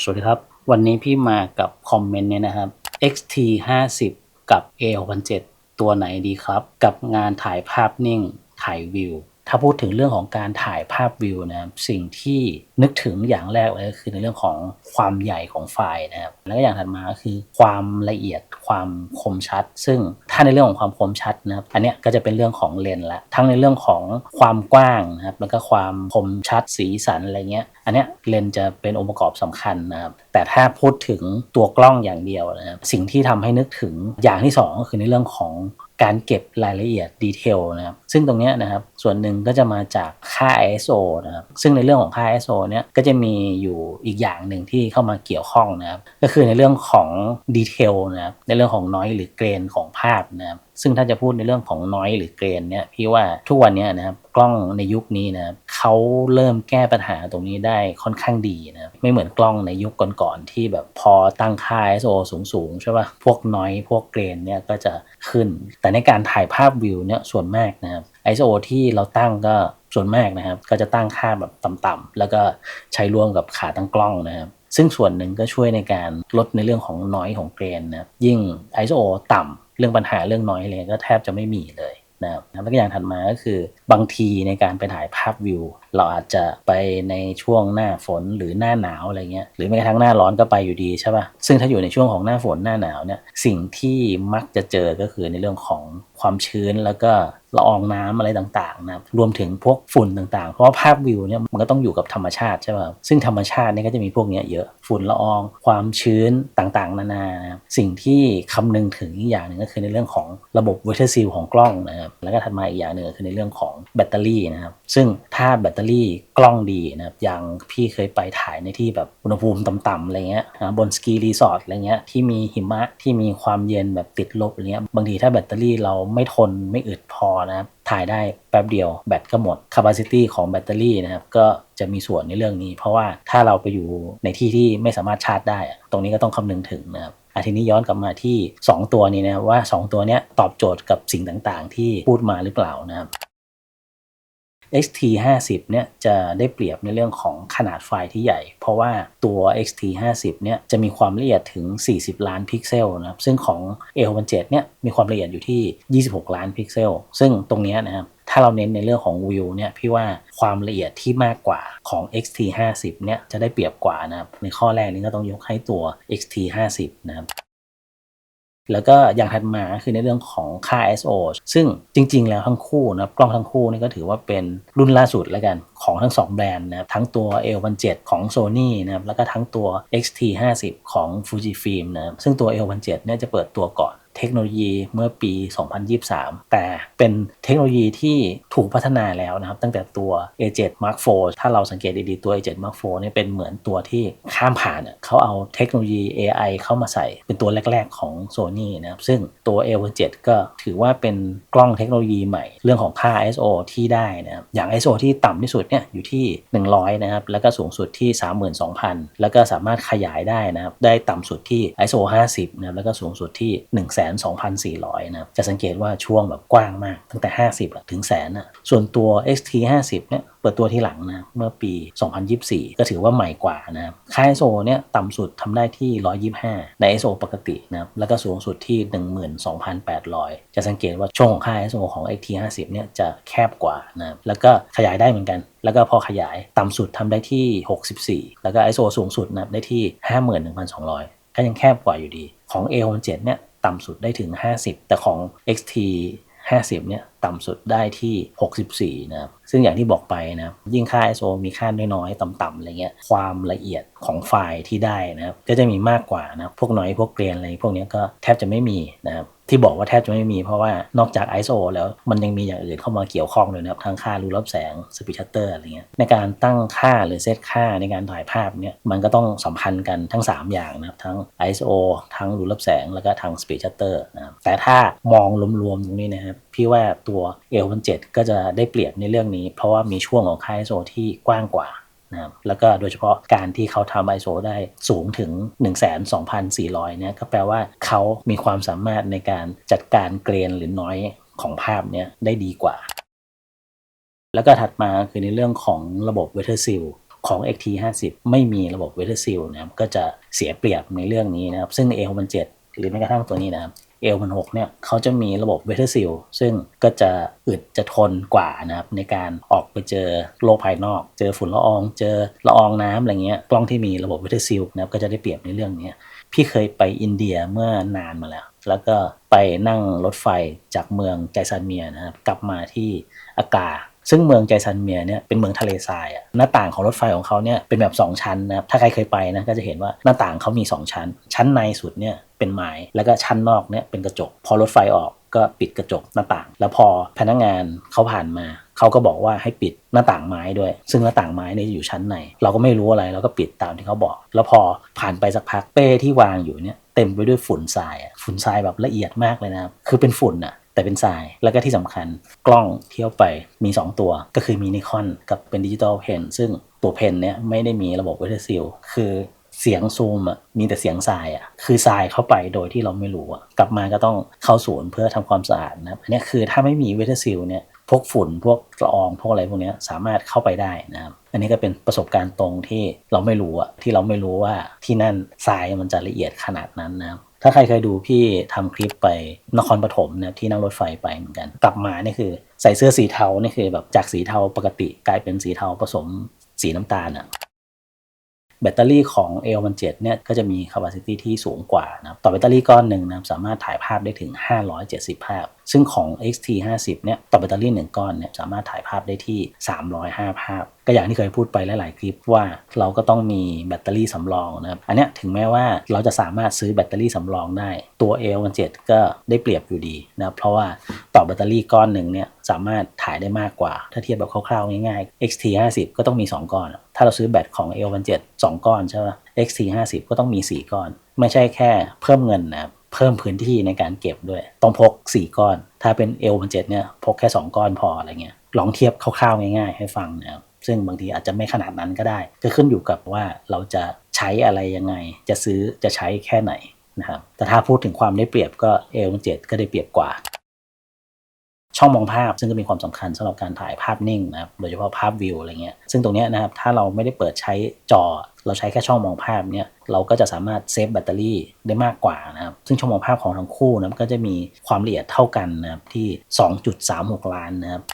สวัสดีครับ วันนี้พี่มากับคอมเมนต์เนี่ยนะครับ XT 5 0กับ A 6 7ตัวไหนดีครับ กับงานถ่ายภาพนิ่ง ถ่ายวิว ถ้าพูดถึงเรื่องของการถ่ายภาพวิวนะครับ สิ่งที่นึกถึงอย่างแรกเลยก็คือในเรื่องของความใหญ่ของไฟล์นะครับ แล้วก็อย่างถัดมาก็คือ ความละเอียดความคมชัด ซึ่งถ้าในเรื่องของความคมชัดนะครับ อันเนี้ยก็จะเป็นเรื่องของเลนละ ทั้งในเรื่องของความกว้างนะครับ แล้วก็ความคมชัดสีสันอะไรเงี้ย อันเนี้ยเลนจะเป็นองค์ประกอบสำคัญนะครับ แต่ถ้าพูดถึงตัวกล้องอย่างเดียวนะครับ สิ่งที่ทำให้นึกถึงอย่างที่สองก็คือในเรื่องของการเก็บรายละเอียดดีเทลนะครับ ซึ่งตรงนี้นะครับ ส่วนหนึ่งก็จะมาจากค่า ISO นะครับ ซึ่งในเรื่องของค่า ISO เนี้ยก็จะมีอยู่อีกอย่างหนึ่งที่เข้ามาเกี่ยวข้องนะครับ ก็คือในเรื่องของดีเทลนะครับ ในเรื่องของน้อยหรือเกรนของภาพนะครับซึ่งถ้าจะพูดในเรื่องของน้อยหรือเกรนเนี่ยพี่ว่าทุกวันนี้นะครับกล้องในยุคนี้นะครับเขาเริ่มแก้ปัญหาตรงนี้ได้ค่อนข้างดีนะครับไม่เหมือนกล้องในยุคก่อนๆที่แบบพอตั้งค่า ISO สูงๆใช่ป่ะพวกน้อยพวกเกรนเนี่ยก็จะขึ้น แต่ในการถ่ายภาพวิวเนี่ยส่วนมากนะครับ ISO ที่เราตั้งก็ส่วนมากนะครับ ก็จะตั้งค่าแบบต่ำๆแล้วก็ใช้ร่วมกับขาตั้งกล้องนะครับซึ่งส่วนหนึ่งก็ช่วยในการลดในเรื่องของน้อยของเกรนนะครับยิ่ง ISO ต่ำ เรื่องปัญหาเรื่องน้อยเลยก็แทบจะไม่มีเลยนะครับแล้วก็อย่างถัดมาก็คือ บางทีในการไปถ่ายภาพวิว เราอาจจะไปในช่วงหน้าฝนหรือหน้าหนาวอะไรเงี้ยหรือแม้กระทั่งหน้าร้อนก็ไปอยู่ดีใช่ป่ะซึ่งถ้าอยู่ในช่วงของหน้าฝนหน้าหนาวเนี่ยสิ่งที่มักจะเจอก็คือในเรื่องของความชื้นแล้วก็ละอองน้ำอะไรต่างๆนะรวมถึงพวกฝุ่นต่างๆ เพราะว่าภาพวิวเนี่ยมันก็ต้องอยู่กับธรรมชาติใช่ป่ะซึ่งธรรมชาติเนี่ยก็จะมีพวกนี้เยอะ ฝุ่นละออง ความชื้นต่างๆ นานา สิ่งที่คำนึงถึงอีกอย่างหนึ่งก็คือในเรื่องของระบบเวทซีลของกล้องนะครับ แล้วก็ถัดมาอีกอย่างหนึ่งคือในเรื่องของแบตเตอรี่นะครับ ซึ่งถ้าแบตเตอรี่กล้องดีนะครับ อย่างพี่เคยไปถ่ายในที่แบบอุณหภูมิต่ำๆอะไรเงี้ยบนสกีรีสอร์ทอะไรเงี้ยที่มีหิมะที่มีความเย็นแบบติดลบอะไรเงี้ยบางทีถ้าแบตเตอรี่เราไม่ทนไม่อึดพอนะครับ ถ่ายได้แป๊บเดียวแบตก็หมด capacity ของแบตเตอรี่นะครับ ก็จะมีส่วนในเรื่องนี้ เพราะว่าถ้าเราไปอยู่ในที่ที่ไม่สามารถชาร์จได้ ตรงนี้ก็ต้องคำนึงถึงนะครับอาทีนี้ย้อนกลับมาที่ 2 ตัวนี้นะว่า 2 ตัวนี้ตอบโจทย์กับสิ่งต่างๆ ที่พูดมาหรือเปล่านะครับ XT 50 เนี่ยจะได้เปรียบในเรื่องของขนาดไฟล์ที่ใหญ่ เพราะว่าตัว XT 50 เนี่ยจะมีความละเอียดถึง 40 ล้านพิกเซลนะครับซึ่งของ A67 เนี่ยมีความละเอียดอยู่ที่ 26 ล้านพิกเซล ซึ่งตรงนี้นะครับถ้าเราเน้นในเรื่องของวิวเนี่ยพี่ว่าความละเอียดที่มากกว่าของ XT 50 เนี่ยจะได้เปรียบกว่านะครับในข้อแรกนี้ก็ต้องยกให้ตัว XT 50 นะครับ แล้วก็อย่างถัดมาคือในเรื่องของค่า ISO ซึ่งจริง ๆ แล้วทั้งคู่นะกล้องทั้งคู่นี่ก็ถือว่าเป็นรุ่นล่าสุดแล้วกันของทั้ง 2 แบรนด์นะครับทั้งตัว L17 ของ Sony นะครับแล้วก็ทั้งตัว XT50 ของ Fujifilm นะครับซึ่งตัว L17 เนี่ยจะเปิดตัวก่อน เทคโนโลยีเมื่อปี 2023 แต่เป็นเทคโนโลยีที่ถูกพัฒนาแล้วนะครับ ตั้งแต่ตัว A7 Mark IV ถ้าเราสังเกตดีๆ ตัว A7 Mark IV เนี่ยเป็นเหมือนตัวที่ข้ามผ่านเขาเอาเทคโนโลยี AI เข้ามาใส่เป็นตัวแรก ๆ ของ Sony นะครับ ซึ่งตัว A7 ก็ถือว่าเป็นกล้องเทคโนโลยีใหม่ เรื่องของค่า ISO ที่ได้นะครับ อย่าง ISO ที่ต่ำที่สุดเนี่ยอยู่ที่ 100 นะครับ แล้วก็สูงสุดที่ 32,000 แล้วก็สามารถขยายได้นะครับ ได้ต่ำสุดที่ ISO 50 นะครับ แล้วก็สูงสุดที่ 1 2,400นะครับจะสังเกตว่าช่วงแบบกว้างมาก ตั้งแต่ 50 ถึงแสนนะส่วนตัว XT 50เนี่ยเปิดตัวที่หลังนะเมื่อปี 2024 ก็ถือว่าใหม่กว่านะครับค่า ISO เนี่ยต่ำสุดทำได้ที่ 125 ใน ISO ปกตินะครับแล้วก็สูงสุดที่ 12,800 จะสังเกตว่าช่วงของค่า ISO ของ XT 50เนี่ยจะแคบกว่านะครับแล้วก็ขยายได้เหมือนกัน แล้วก็พอขยายต่ำสุดทำได้ที่ 64 แล้วก็ ISO สูงสุดนะได้ที่ 51,200 ก็ยังแคบกว่าอยู่ดีของ A67 เนี่ย ต่ำสุดได้ถึง 50 แต่ของ XT 50 เนี่ยต่ำสุดได้ที่ 64 นะครับ ซึ่งอย่างที่บอกไปนะยิ่งค่า ISO มีค่าน้อยๆ ต่ำๆอะไรเงี้ย ความละเอียดของไฟล์ที่ได้นะครับ ก็จะมีมากกว่านะ พวกน้อยพวกเกรียนอะไรพวกนี้ก็แทบจะไม่มีนะครับ ที่บอกว่าแทบจะไม่มีเพราะว่านอกจาก ISO แล้วมันยังมีอย่างอื่นเข้ามาเกี่ยวข้องด้วยนะครับทั้งค่ารูรับแสงสปีดชัตเตอร์อะไรเงี้ยในการตั้งค่าหรือเซตค่าในการถ่ายภาพเนี่ยมันก็ต้องสัมพันธ์กันทั้ง 3 อย่างนะครับทั้ง ISO ทั้งรูรับแสงแล้วก็ทั้งสปีดชัตเตอร์นะครับแต่ถ้ามองรวมๆตรงนี้นะครับพี่ว่าตัว A17 ก็จะได้เปรียบในเรื่องนี้ เพราะว่ามีช่วงของค่า ISO ที่กว้างกว่า นะครับแล้วก็โดยเฉพาะการที่เขาทำ ISO ได้สูงถึง 12,400เนี่ยก็แปลว่าเขามีความสามารถในการจัดการเกรนหรือน้อยของภาพเนี่ยได้ดีกว่า แล้วก็ถัดมาคือในเรื่องของระบบ Weather Seal ของ XT 50 ไม่มีระบบ Weather Seal นะครับก็จะเสียเปรียบในเรื่องนี้นะครับ ซึ่ง A 6 7 หรือแม้กระทั่งตัวนี้นะครับ A 6 6เนี่ยเขาจะมีระบบ Weather Seal ซึ่งก็จะอึดจะทนกว่านะครับในการออกไปเจอโลกภายนอก เจอฝุ่นละออง เจอละอองน้ำอะไรเงี้ยกล้องที่มีระบบ Weather Seal นะครับก็จะได้เปรียบในเรื่องนี้พี่เคยไปอินเดียเมื่อนานมาแล้ว แล้วก็ไปนั่งรถไฟจากเมืองไจซันเมียนะครับกลับมาที่อากาซึ่งเมืองไจซันเมียเนี่ยเป็นเมืองทะเลทรายอะหน้าต่างของรถไฟของเขาเนี่ยเป็นแบบ 2 ชั้นนะครับถ้าใครเคยไปนะก็จะเห็นว่าหน้าต่างเขามี 2 ชั้น ชั้นในสุดเนี่ย เป็นไม้แล้วก็ชั้นนอกเนี่ยเป็นกระจก พอรถไฟออกก็ปิดกระจกหน้าต่าง แล้วพอพนักงานเขาผ่านมาเขาก็บอกว่าให้ปิดหน้าต่างไม้ด้วย ซึ่งหน้าต่างไม้เนี่ยอยู่ชั้นในเราก็ไม่รู้อะไรเราก็ปิดตามที่เขาบอก แล้วพอผ่านไปสักพักเป้ที่วางอยู่เนี่ยเต็มไปด้วยฝุ่นทรายฝุ่นทรายแบบละเอียดมากเลยนะครับคือเป็นฝุ่นอะแต่เป็นทรายแล้วก็ที่สำคัญกล้องเที่ยวไปมี 2 ตัว ก็คือมีนิคอนกับเป็นดิจิตอลเพนซึ่งตัวเพนเนี่ยไม่ได้มีระบบเวทซิลคือ เสียงซูมอะมีแต่เสียงทรายอะคือทรายเข้าไปโดยที่เราไม่รู้อะกลับมาก็ต้องเข้าศูนย์เพื่อทำความสะอาดนะครับอันนี้คือถ้าไม่มีเวทซิลเนี่ยพวกฝุ่นพวกละอองพวกอะไรพวกนี้สามารถเข้าไปได้นะครับอันนี้ก็เป็นประสบการณ์ตรงที่เราไม่รู้อะที่เราไม่รู้ว่าที่นั่นทรายมันจะละเอียดขนาดนั้นนะครับถ้าใครเคยดูพี่ทำคลิปไปนครปฐมนะที่นั่งรถไฟไปเหมือนกัน กลับมานี่คือใส่เสื้อสีเทานี่คือแบบจากสีเทาปกติกลายเป็นสีเทาผสมสีน้ำตาลอะ แบตเตอรี่ของ L17 เนี่ยก็จะมี capacity ที่สูงกว่านะต่อแบตเตอรี่ก้อนหนึ่งนะสามารถถ่ายภาพได้ถึง 570 ภาพซึ่งของ XT50 เนี่ยต่อแบตเตอรี่ 1 ก้อนเนี่ยสามารถถ่ายภาพได้ที่ 305 ภาพ ก็อย่างที่เคยพูดไปหลาย ๆ คลิปว่าเราก็ต้องมีแบตเตอรี่สำรองนะครับ อันเนี้ยถึงแม้ว่าเราจะสามารถซื้อแบตเตอรี่สำรองได้ ตัว L17 ก็ได้เปรียบอยู่ดีนะเพราะว่าต่อแบตเตอรี่ก้อนหนึ่งเนี่ยสามารถถ่ายได้มากกว่า ถ้าเทียบแบบคร่าว ๆ ง่าย ๆ XT50 ก็ต้องมี 2 ก้อน ถ้าเราซื้อแบตของ L17 2 ก้อนใช่ไหม XT50 ก็ต้องมี 4 ก้อน ไม่ใช่แค่เพิ่มเงินนะครับ เพิ่มพื้นที่ในการเก็บด้วยต้องพก 4 ก้อน ถ้าเป็น L17 เนี่ยพกแค่ 2 ก้อนพออะไรเงี้ยลองเทียบคร่าวๆง่าย ๆ ให้ฟังนะครับซึ่งบางทีอาจจะไม่ขนาดนั้นก็ได้ ก็ขึ้นอยู่กับว่าเราจะใช้อะไรยังไง จะซื้อจะใช้แค่ไหนนะครับแต่ถ้าพูดถึงความได้เปรียบก็ L17 ก็ได้เปรียบกว่า ช่องมองภาพซึ่งก็มีความสำคัญสำหรับการถ่ายภาพนิ่งนะครับโดยเฉพาะภาพวิวอะไรเงี้ยซึ่งตรงนี้นะครับถ้าเราไม่ได้เปิดใช้จอ เราใช้แค่ช่องมองภาพเนี่ยเราก็จะสามารถเซฟแบตเตอรี่ได้มากกว่านะครับซึ่งช่องมองภาพของทั้งคู่นะก็จะมีความละเอียดเท่ากันนะครับที่ 2.36 ล้านนะครับ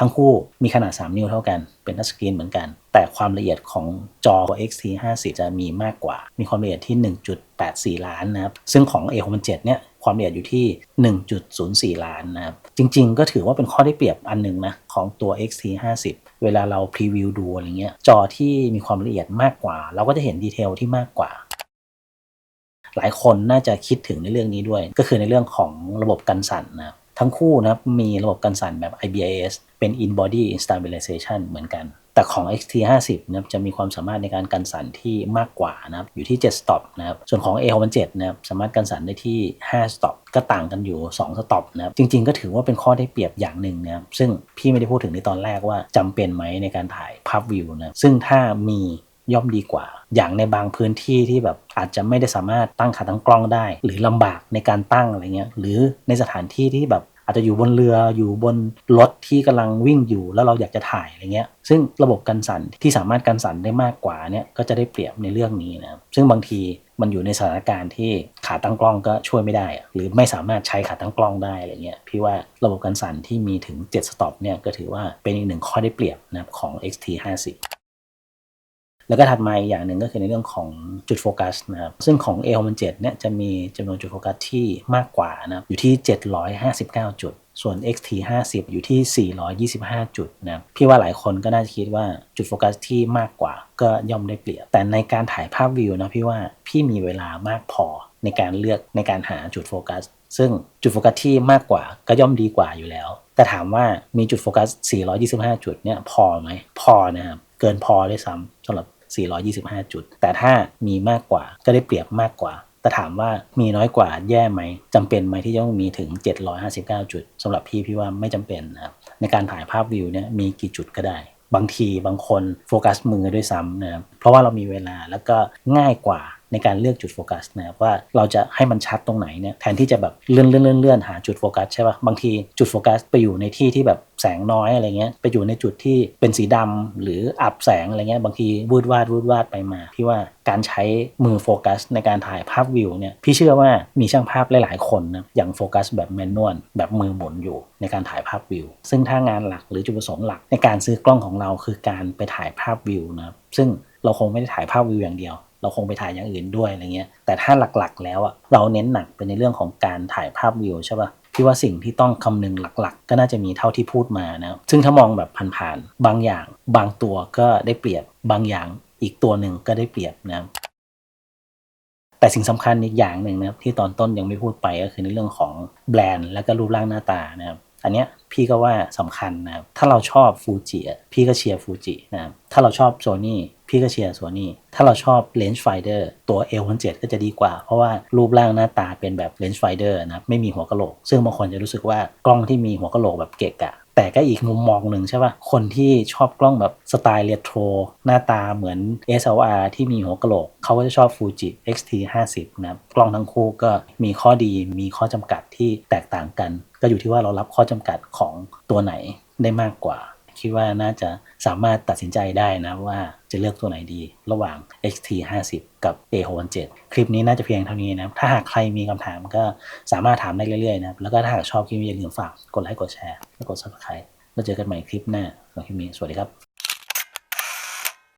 ทั้งคู่มีขนาด 3 นิ้วเท่ากัน เป็นทัชสกรีนเหมือนกัน แต่ความละเอียดของจอ XT50 จะมีมากกว่า มีความละเอียดที่ 1.84 ล้านนะครับ ซึ่งของ A67 เนี่ย ความละเอียดอยู่ที่ 1.04 ล้านนะครับจริง ๆ ก็ถือว่าเป็นข้อได้เปรียบอันหนึ่งนะของตัว XT50 เวลาเราพรีวิวดูอะไรเงี้ยจอที่มีความละเอียดมากกว่า เราก็จะเห็นดีเทลที่มากกว่าหลายคนน่าจะคิดถึงในเรื่องนี้ด้วย ก็คือในเรื่องของระบบกันสั่นนะครับทั้งคู่นะมีระบบกันสั่นแบบ IBIS เป็น in body stabilization เหมือนกัน แต่ของ XT50 นะครับจะมีความสามารถในการกันสั่นที่มากกว่านะครับอยู่ที่ 7 stop นะครับส่วนของ A67 นะครับสามารถกันสั่นได้ที่ 5 stop ก็ต่างกันอยู่ 2 stop นะครับจริง ๆ ก็ถือว่าเป็นข้อได้เปรียบอย่างหนึ่งนะครับซึ่งพี่ไม่ได้พูดถึงในตอนแรกว่าจำเป็นไหมในการถ่ายภาพวิวนะซึ่งถ้ามีย่อมดีกว่า อย่างในบางพื้นที่ที่แบบอาจจะไม่ได้สามารถตั้งขาตั้งกล้องได้ หรือลำบากในการตั้งอะไรเงี้ยหรือในสถานที่ที่แบบ อาจจะอยู่บนเรืออยู่บนรถที่กำลังวิ่งอยู่แล้วเราอยากจะถ่ายอะไรเงี้ย ซึ่งระบบกันสั่นที่สามารถกันสั่นได้มากกว่าเนี่ยก็จะได้เปรียบในเรื่องนี้นะครับซึ่งบางทีมันอยู่ในสถานการณ์ที่ขาตั้งกล้องก็ช่วยไม่ได้ หรือไม่สามารถใช้ขาตั้งกล้องได้อะไรเงี้ยพี่ว่าระบบกันสั่นที่มีถึง 7 สต็อปเนี่ยก็ถือว่าเป็นอีกหนึ่งข้อได้เปรียบนะครับของ XT50 แล้วก็ถัดมาอีกอย่างหนึ่งก็คือในเรื่องของจุดโฟกัสนะครับ ซึ่งของ A67 เนี่ยจะมีจำนวนจุดโฟกัสที่มากกว่านะอยู่ที่ 759 จุด ส่วน XT50 อยู่ที่ 425 จุดนะพี่ว่าหลายคนก็น่าจะคิดว่าจุดโฟกัสที่มากกว่าก็ย่อมได้เปรียบ แต่ในการถ่ายภาพวิวนะพี่ว่าพี่มีเวลามากพอในการเลือกในการหาจุดโฟกัส ซึ่งจุดโฟกัสที่มากกว่าก็ย่อมดีกว่าอยู่แล้ว แต่ถามว่ามีจุดโฟกัส 425 จุดเนี่ยพอไหมพอนะครับเกินพอด้วยซ้ำสำหรับ 425 จุด แต่ถ้ามีมากกว่าก็ได้เปรียบมากกว่า แต่ถามว่ามีน้อยกว่าแย่ไหมจำเป็นไหมที่ต้องมีถึง 759 จุดสำหรับพี่พี่ว่าไม่จำเป็นนะครับในการถ่ายภาพวิวเนี่ยมีกี่จุดก็ได้บางทีบางคนโฟกัสมือด้วยซ้ำนะครับเพราะว่าเรามีเวลาแล้วก็ง่ายกว่าในการเลือกจุดโฟกัสนะครับว่าเราจะให้มันชัดตรงไหนเนี่ยแทนที่จะแบบเลื่อนเลื่อนเลื่อนเลื่อนหาจุดโฟกัสใช่ป่ะบางทีจุดโฟกัสไปอยู่ในที่ที่แบบแสงน้อยอะไรเงี้ยไปอยู่ในจุดที่เป็นสีดำหรืออับแสงอะไรเงี้ยบางทีวืดวาดวืดวาดไปมาพี่ว่าการใช้มือโฟกัสในการถ่ายภาพวิวเนี่ยพี่เชื่อว่ามีช่างภาพหลายๆคนนะอย่างโฟกัสแบบแมนนวลแบบมือหมุนอยู่ในการถ่ายภาพวิว ซึ่งถ้างานหลักหรือจุดประสงค์หลักในการซื้อกล้องของเราคือการไปถ่ายภาพวิวนะครับซึ่งเราคงไม่ได้ถ่ายภาพวิวอย่างเดียว เราคงไปถ่ายอย่างอื่นด้วยอะไรเงี้ย แต่ถ้าหลักๆ แล้วอะเราเน้นหนักไปในเรื่องของการถ่ายภาพวิวใช่ป่ะพี่ว่าสิ่งที่ต้องคำนึงหลักๆ ก็น่าจะมีเท่าที่พูดมานะ ซึ่งถ้ามองแบบผ่านๆ บางอย่าง บางตัวก็ได้เปรียบ บางอย่างอีกตัวหนึ่งก็ได้เปรียบนะ แต่สิ่งสำคัญอีกอย่างหนึ่งนะครับที่ตอนต้นยังไม่พูดไปก็คือในเรื่องของแบรนด์และก็รูปร่างหน้าตานะครับ อันเนี้ยพี่ก็ว่าสำคัญนะครับถ้าเราชอบฟูจิพี่ก็เชียร์ฟูจินะครับถ้าเราชอบโซนี่พี่ก็เชียร์โซนี่ถ้าเราชอบเลนส์ไฟเดอร์ตัว L17 ก็จะดีกว่า เพราะว่ารูปร่างหน้าตาเป็นแบบเลนส์ไฟเดอร์นะไม่มีหัวกะโหลก ซึ่งบางคนจะรู้สึกว่ากล้องที่มีหัวกะโหลกแบบเกะกะ แต่ก็อีกมุมมองหนึ่งใช่ป่ะ คนที่ชอบกล้องแบบสไตล์เรโทรหน้าตาเหมือน SLR ที่มีหัวกะโหลก เขาก็จะชอบ Fuji X-T 50นะครับ กล้องทั้งคู่ก็มีข้อดีมีข้อจำกัดที่แตกต่างกัน ก็อยู่ที่ว่าเรารับข้อจำกัดของตัวไหนได้มากกว่า คิดว่าน่าจะสามารถตัดสินใจได้นะว่าจะเลือกตัวไหนดี ระหว่าง XT 50กับ A 6 7คลิปนี้น่าจะเพียงเท่านี้นะ ถ้าหากใครมีคำถามก็สามารถถามได้เรื่อยๆนะแล้วก็ถ้าหากชอบคลิปนี้อย่าลืมฝากกดไลค์กดแชร์และกด subscribe แล้วเจอกันใหม่คลิปหน้าสำหรับคลิปนี้สวัสดีครับ